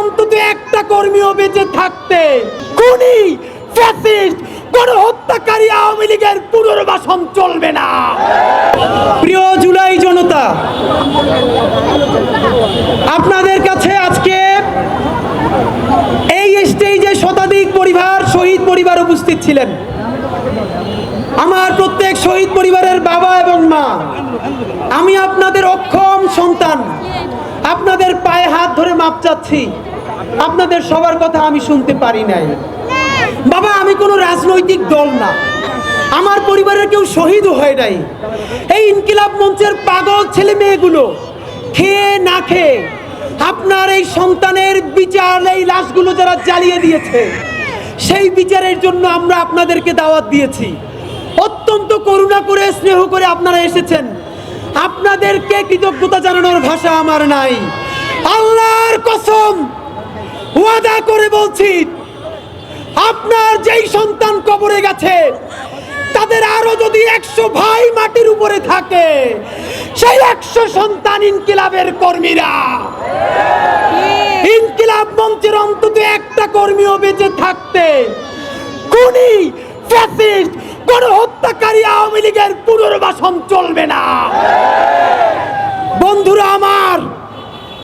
অন্তত একটা কর্মীও বেঁচে থাকতে। খুনি, ফ্যাসিস্ট, গণহত্যাকারী আওয়ামী লীগের পুনর্বাসন চলবে না। প্রিয় জুলাই জনতা, আপনাদের কাছে আজকে এই স্টেজে শতাধিক পরিবার, শহীদ পরিবার উপস্থিত ছিলেন। আমার প্রত্যেক শহীদ পরিবারের বাবা এবং মা আমি আপনাদের অক্ষম সন্তান আপনাদের পায়ে হাত ধরে মাপ চাচ্ছি। আপনাদের সবার কথা আমি শুনতে পারি নাই। বাবা, আমি কোনো রাজনৈতিক দল না। আমার পরিবারের কেউ শহীদ হয় নাই। এই ইনকিলাব মঞ্চের পাগল ছেলে মেয়েগুলো খেয়ে না খেয়ে আপনার এই সন্তানের বিচার, এই লাশগুলো যারা জ্বালিয়ে দিয়েছে, সেই বিচারের জন্য আমরা আপনাদেরকে দাওয়াত দিয়েছি। অত্যন্ত করুণা করে, স্নেহ করে আপনারা এসেছেন। আপনাদেরকে কৃতজ্ঞতা জানানোর ভাষা আমার নাই। আল্লাহর কসম ওয়াদা করে বলছি, আপনার যেই সন্তান কবরে গেছে, তাদের আরও যদি একশো ভাই মাটির উপরে থাকে, সেই একশো সন্তান ইনকিলাবের কর্মীরা। ইনকিলাব মঞ্চের অন্তত একটা কর্মীও বেঁচে থাকতে, খুনি, ফ্যাসিস্ট